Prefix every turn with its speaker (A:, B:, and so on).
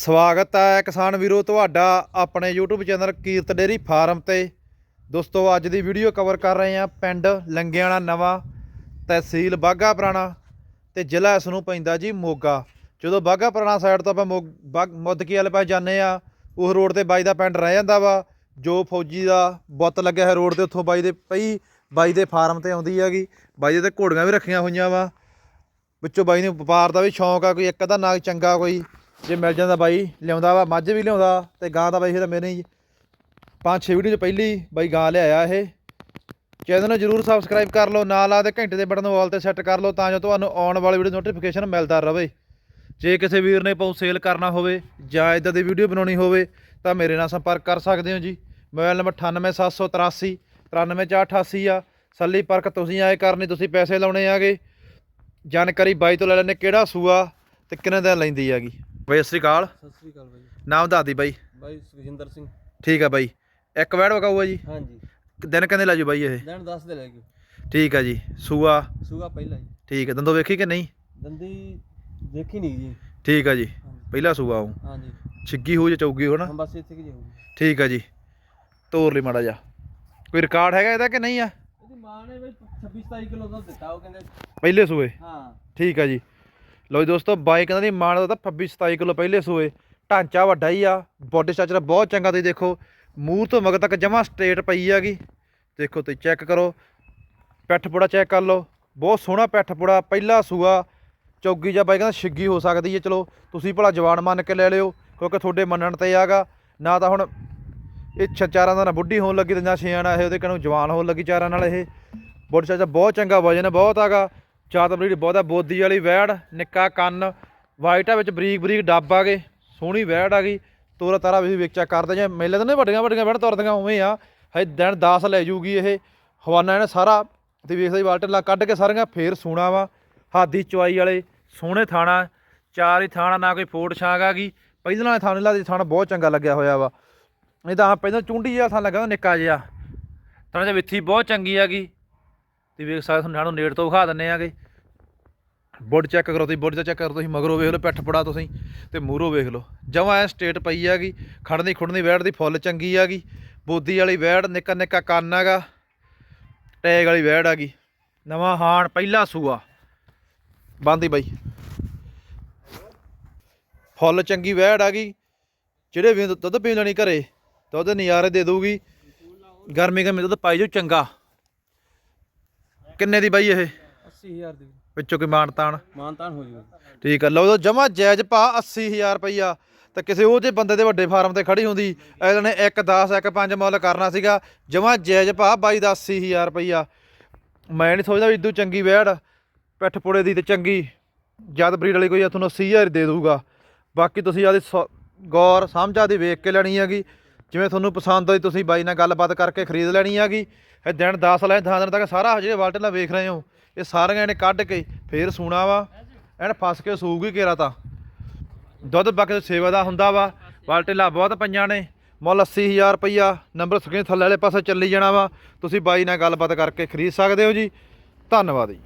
A: ਸਵਾਗਤ ਹੈ ਕਿਸਾਨ ਵੀਰੋ, ਤੁਹਾਡਾ ਆਪਣੇ YouTube channel Kirat dairy farm ਤੇ। ਦੋਸਤੋ, ਅੱਜ ਦੀ ਵੀਡੀਓ ਕਵਰ ਕਰ ਰਹੇ ਹਾਂ ਪਿੰਡ ਲੰਗਿਆਣਾ ਨਵਾਂ, ਤਹਿਸੀਲ ਬਾਗਾ ਪੁਰਾਣਾ ਤੇ ਜ਼ਿਲ੍ਹਾ ਇਸ ਨੂੰ ਪੈਂਦਾ ਜੀ ਮੋਗਾ। ਜਦੋਂ ਬਾਗਾ ਪੁਰਾਣਾ ਸਾਈਡ ਤੋਂ ਆਪਾਂ ਮੋਗ- ਬਾਗ- ਮੁੱਦਕੀ ਵਾਲੇ ਪਾਸੇ ਜਾਂਦੇ ਆ ਉਸ ਰੋਡ ਤੇ ਬਾਈ ਦਾ ਪਿੰਡ ਰਹਿ ਜਾਂਦਾ ਵਾ, ਜੋ ਫੌਜੀ ਦਾ ਬੁੱਤ ਲੱਗਿਆ ਹੈ ਰੋਡ ਤੇ, ਉੱਥੋਂ ਬਾਈ ਦੇ ਪਈ, ਬਾਈ ਦੇ ਫਾਰਮ ਤੇ ਆਉਂਦੀ ਹੈਗੀ। ਬਾਈ ਦੇ ਤੇ ਘੋੜੀਆਂ ਵੀ ਰੱਖੀਆਂ ਹੋਈਆਂ ਵਾ। ਵਿੱਚੋਂ ਬਾਈ ਨੂੰ ਵਪਾਰ ਦਾ ਵੀ ਸ਼ੌਂਕ ਆ, ਕੋਈ ਇੱਕ ਅੱਧਾ ਨਾਗ ਚੰਗਾ ਕੋਈ ਜੇ ਮਿਲ ਜਾਂਦਾ ਬਾਈ, ਲਿਆਉਂਦਾ ਵਾ, ਮੱਝ ਵੀ ਲਿਆਉਂਦਾ ਤੇ ਗਾਂ ਦਾ ਬਾਈ ਫਿਰ ਮੇਰੇ ਹੀ। ਪੰਜ ਛੇ ਵੀਡੀਓ ਚ ਪਹਿਲੀ ਬਾਈ ਗਾਂ ਲਿਆਇਆ ਇਹ। ਚੈਨਲ ਨੂੰ ਜਰੂਰ ਸਬਸਕ੍ਰਾਈਬ ਕਰ ਲਓ, ਨਾਲ ਆ ਤੇ ਘੰਟੇ ਦੇ ਬਟਨ ਨੂੰ ਆਲ ਤੇ ਸੈੱਟ ਕਰ ਲਓ ਤਾਂ ਜੋ ਤੁਹਾਨੂੰ ਆਉਣ ਵਾਲੀ ਵੀਡੀਓ ਨੋਟੀਫਿਕੇਸ਼ਨ ਮਿਲਦਾ ਰਹੇ ਜੇ ਕਿਸੇ ਵੀਰ ਨੇ ਪਾਉ ਸੇਲ ਕਰਨਾ ਹੋਵੇ ਜਾਂ ਇਦਾਂ ਦੀ ਵੀਡੀਓ ਬਣਾਉਣੀ ਹੋਵੇ ਤਾਂ ਮੇਰੇ ਨਾਲ ਸੰਪਰਕ ਕਰ ਸਕਦੇ ਹੋ ਜੀ। ਮੋਬਾਈਲ ਨੰਬਰ 98783 93488 ਆ। ਸੱਲੀ ਪਰਖ ਤੁਸੀਂ ਆਏ ਕਰਨੀ, ਤੁਸੀਂ ਪੈਸੇ ਲਾਉਣੇ ਆਗੇ। ਜਾਣਕਾਰੀ ਬਾਈ ਤੋਂ ਲੈ ਲੈਣੇ ਕਿਹੜਾ ਸੂਆ ਤੇ ਕਿੰਨੇ ਦਿਨ ਲੈਂਦੀ ਹੈਗੀ। ਬਾਈ ਸਤਿ ਸ੍ਰੀ ਅਕਾਲ।
B: ਸਤਿ ਸ੍ਰੀ ਅਕਾਲ ਬਾਈ।
A: ਨਾਮ ਦੱਸ ਦੀ ਬਾਈ।
B: ਬਾਈ ਸੁਖਜਿੰਦਰ ਸਿੰਘ।
A: ਠੀਕ ਆ ਬਾਈ। ਇੱਕ ਵੈੜ ਵਕਾਊਗਾ ਜੀ?
B: ਹਾਂਜੀ।
A: ਦਿਨ ਕਹਿੰਦੇ ਲਾਜੂ ਬਾਈ ਇਹ?
B: ਦਿਨ 10 ਦੇ ਲੈ ਗਏ
A: ਠੀਕ ਆ ਜੀ। ਸੂਆ?
B: ਸੂਗਾ ਪਹਿਲਾ ਜੀ।
A: ਠੀਕ ਹੈ ਦੰਦੋ ਵੇਖੀ ਕਿ ਨਹੀਂ?
B: ਦੰਦੀ ਦੇਖੀ ਨਹੀਂ ਜੀ।
A: ਠੀਕ ਆ ਜੀ। ਪਹਿਲਾ ਸੂਆ ਆਉ
B: ਹਾਂਜੀ।
A: ਛਿੱਗੀ ਹੋ ਜਾਂ ਚੌਗੀ ਹੋ ਨਾ?
B: ਬਸ ਇੱਥੇ ਕਿ ਜੀ ਹੋਊਗੀ।
A: ਠੀਕ ਆ ਜੀ। ਤੋਰ ਲਈ ਮਾੜਾ ਜਾ ਕੋਈ ਰਿਕਾਰਡ ਹੈਗਾ ਇਹਦਾ ਕਿ ਨਹੀਂ ਆ?
B: ਇਹਦੀ ਮਾਂ ਨੇ ਬਾਈ 26 27 ਕਿਲੋ ਦੁੱਧ ਦਿੱਤਾ ਉਹ ਕਹਿੰਦੇ
A: ਪਹਿਲੇ ਸੂਏ?
B: ਹਾਂ।
A: ਠੀਕ ਆ ਜੀ। ਲੋ ਜੀ ਦੋਸਤੋ, ਬਾਈ ਕਹਿੰਦਾ ਦੀ ਮਾਣ ਦਾ ਤਾਂ 26 27 ਕਿਲੋ ਪਹਿਲੇ ਸੂਏ। ਢਾਂਚਾ ਵੱਡਾ ਹੀ ਆ ਬੋਡੀ ਸਟਰਕਚਰ ਬਹੁਤ ਚੰਗਾ ਤੁਸੀਂ ਦੇਖੋ। ਮੂੰਹ ਤੋਂ ਮਗਰ ਤੱਕ ਜਮਾ ਸਟ੍ਰੇਟ ਪਈ ਹੈਗੀ। ਦੇਖੋ ਤੁਸੀਂ ਚੈੱਕ ਕਰੋ। ਪਿੱਠ ਪੁੜਾ ਚੈੱਕ ਕਰ ਲਓ। ਬਹੁਤ ਸੋਹਣਾ ਪਿੱਠ ਪੁੜਾ, ਪਹਿਲਾ ਸੂਆ। ਚੌਗੀ ਜਾਂ ਬਾਈ ਕਹਿੰਦਾ ਛਿੱਗੀ ਹੋ ਸਕਦੀ ਹੈ, ਚਲੋ ਤੁਸੀਂ ਭਲਾ ਜਵਾਨ ਮੰਨ ਕੇ ਲੈ ਲਿਓ, ਕਿਉਂਕਿ ਤੁਹਾਡੇ ਮੰਨਣ ਤੇ ਆਗਾ। ਨਾ ਤਾਂ ਹੁਣ ਇਹ ਛ- ਚਾਰਾਂ ਦਾ ਨਾ ਬੁੱਢੀ ਹੋਣ ਲੱਗੀ ਤੇ ਨਾ ਛੇਆਂ ਨਾਲ ਇਹ, ਉਹਦੇ ਕਨੂੰ ਜਵਾਨ ਹੋਣ ਲੱਗੀ ਚਾਰਾਂ ਨਾਲ ਇਹ। ਬੋਡੀ ਸਟਰਕਚਰ ਬਹੁਤ ਚੰਗਾ ਵਜਨ ਬਹੁਤ ਆਗਾ। ਚਾਤ ਬਰੀਡ ਆ ਬੋਦੀ ਵਾਲੀ ਵੈੜ, ਨਿੱਕਾ ਕੰਨ, ਵਾਈਟ ਆ ਵਿੱਚ ਬਰੀਕ ਬਰੀਕ ਡੱਬ ਆ ਗਏ, ਸੋਹਣੀ ਵੈੜ ਆ ਗਈ, ਤੋਰਾ ਤਾਰਾ ਵੀ ਵੇਖ ਚੈੱਕ ਕਰਦੇ ਜੇ, ਮੇਲੇ ਤਾਂ ਨਹੀਂ ਵੱਡੀਆਂ ਵੱਡੀਆਂ ਵੈੜ ਤੁਰਦੀਆਂ ਉਵੇਂ ਆ, ਹਜੇ ਦਿਨ 10 ਲੈ ਜੂਗੀ ਇਹ, ਹਵਾਨਾ ਇਹਨੇ ਸਾਰਾ, ਤੇ ਵੇਖਦਾ ਹੀ ਵਾਲਟਰ ਕੱਢ ਕੇ ਸਾਰੀਆਂ ਫੇਰ ਸੂਣਾ ਵਾ, ਹਾਦੀ ਚਵਾਈ ਵਾਲੇ, ਸੋਹਣੇ ਥਾਣਾ, ਚਾਰ ਹੀ ਥਾਣਾ, ਨਾ ਕੋਈ ਫੋੜ ਛਾਂਗ ਆ ਗਈ, ਪਹਿਲਾਂ ਵਾਲੇ ਥਾਣੇ ਲਾ ਦੀ ਥਾਣਾ ਬਹੁਤ ਚੰਗਾ ਲੱਗਿਆ ਹੋਇਆ ਵਾ, ਇਹ ਤਾਂ ਆਹ ਪਹਿਲਾਂ ਚੁੰਡੀ ਜਿਹਾ ਥਾਂ ਲੱਗਾ, ਨਿੱਕਾ ਜਿਹਾ ਥਾਣੇ ਜੇ ਵਿੱਥੀ ਬਹੁਤ ਚੰਗੀ ਹੈਗੀ ਤੇ ਵੇਖ ਸਕਦੇ ਤੁਹਾਨੂੰ ਨਾਲੋਂ ਨੇੜ ਤੋਂ ਵਿਖਾ ਦਿੰਨੇ ਆਗੇ। ਬੋਡ ਚੈੱਕ ਕਰੋ ਤੁਸੀਂ ਬੋਡ ਚੈੱਕ ਕਰੋ ਤੁਸੀਂ, ਮਗਰੋਂ ਵੇਖ ਲਓ, ਪਿੱਠ ਪੜਾ ਤੁਸੀਂ ਤੇ ਮੂਹਰੋਂ ਵੇਖ ਲਓ। ਜਮਾਂ ਐ ਸਟੇਟ ਪਈ ਹੈਗੀ ਖੜਨੀ ਖੁੜਨੀ ਵੈੜ ਦੀ ਫੁੱਲ ਚੰਗੀ ਹੈਗੀ ਬੋਦੀ ਵਾਲੀ ਵੈੜ ਨਿੱਕਾ ਨਿੱਕਾ ਕੰਨ ਹੈਗਾ, ਟੈਗ ਵਾਲੀ ਵੈੜ ਹੈਗੀ ਨਵਾਂ ਹਾਣ ਪਹਿਲਾ ਸੂਆ। ਬੰਦੀ ਬਾਈ। ਫੁੱਲ ਚੰਗੀ ਵੈੜ ਹੈਗੀ ਜਿਹੜੇ ਵੀ ਦੁੱਧ ਪੀਣ ਲੈਣੀ ਘਰੇ, ਦੁੱਧ ਨਜ਼ਾਰੇ ਦੇ ਦਊਗੀ। ਗਰਮੀ ਗਰਮੀ ਦੁੱਧ ਪਾਈ ਜੋ ਚੰਗਾ। ਕਿੰਨੇ ਦੀ ਬਾਈ ਇਹ?
B: 80000 ਦੀ।
A: ਵਿੱਚੋਂ ਕੋਈ ਮਾਣ ਤਾਣ?
B: ਮਾਨਤਾਨ ਹੋ ਜੂਗਾ।
A: ਠੀਕ ਆ ਲਓ ਜਮਾ ਜਾਇਜ਼ ਭਾ 80000 ਰੁਪਈਆ। ਤੇ ਕਿਸੇ ਉਹ ਜੇ ਬੰਦੇ ਦੇ ਵੱਡੇ ਫਾਰਮ ਤੇ ਖੜੀ ਹੁੰਦੀ ਅਗਲੇ ਨੇ 1 10 1 5 ਮੁੱਲ ਕਰਨਾ ਸੀਗਾ ਜਮਾ ਜਾਇਜ਼ ਭਾ ਬਾਈ ਦਾ 80000 ਰੁਪਈਆ। ਮੈਂ ਨਹੀਂ ਸੋਚਦਾ ਵੀ ਇਦੋਂ ਚੰਗੀ ਵੈੜ ਪਿੱਠ ਪੁੜੇ ਦੀ ਤੇ ਚੰਗੀ ਜਦ ਬਰੀਡ ਵਾਲੀ ਕੋਈ ਆ ਤੁਹਾਨੂੰ 80000 ਦੇ ਦਊਗਾ। ਬਾਕੀ ਤੁਸੀਂ ਆਦੀ ਗੌਰ ਸਮਝ ਆਦੀ ਵੇਖ ਕੇ ਲੈਣੀ ਹੈਗੀ। ਜਿਵੇਂ ਤੁਹਾਨੂੰ ਪਸੰਦ ਹੋਈ ਤੁਸੀਂ ਬਾਈ ਨਾਲ ਗੱਲਬਾਤ ਕਰਕੇ ਖਰੀਦ ਲੈਣੀ ਹੈਗੀ। ਇਹ ਦਿਨ 10 ਲੈ 10 ਦਿਨ ਤੱਕ ਸਾਰਾ ਜਿਹੜੇ ਵਾਲਟ ਨਾਲ ਵੇਖ ਰਹੇ ਹੋ। ਇਹ ਸਾਰੀਆਂ ਨੇ ਕੱਢ ਕੇ ਫੇਰ ਸੂਣਾ ਵਾ। ਐਨ ਫਸ ਕੇ ਸੂਗੀ ਘੇਰਾ ਤਾਂ। ਦੁੱਧ ਬਾਕੀ ਸੇਵਾ ਦਾ ਹੁੰਦਾ ਵਾ। ਵਾਲਟੇਲਾ ਬਹੁਤ ਪਈਆਂ ਨੇ। ਮੁੱਲ 80000 ਰੁਪਈਆ। ਨੰਬਰ ਸਕਰੀਨ ਥੱਲੇ ਵਾਲੇ ਪਾਸੇ ਚੱਲੀ ਜਾਣਾ ਵਾ। ਤੁਸੀਂ ਬਾਈ ਨਾਲ ਗੱਲਬਾਤ ਕਰਕੇ ਖਰੀਦ ਸਕਦੇ ਹੋ ਜੀ। ਧੰਨਵਾਦ ਜੀ।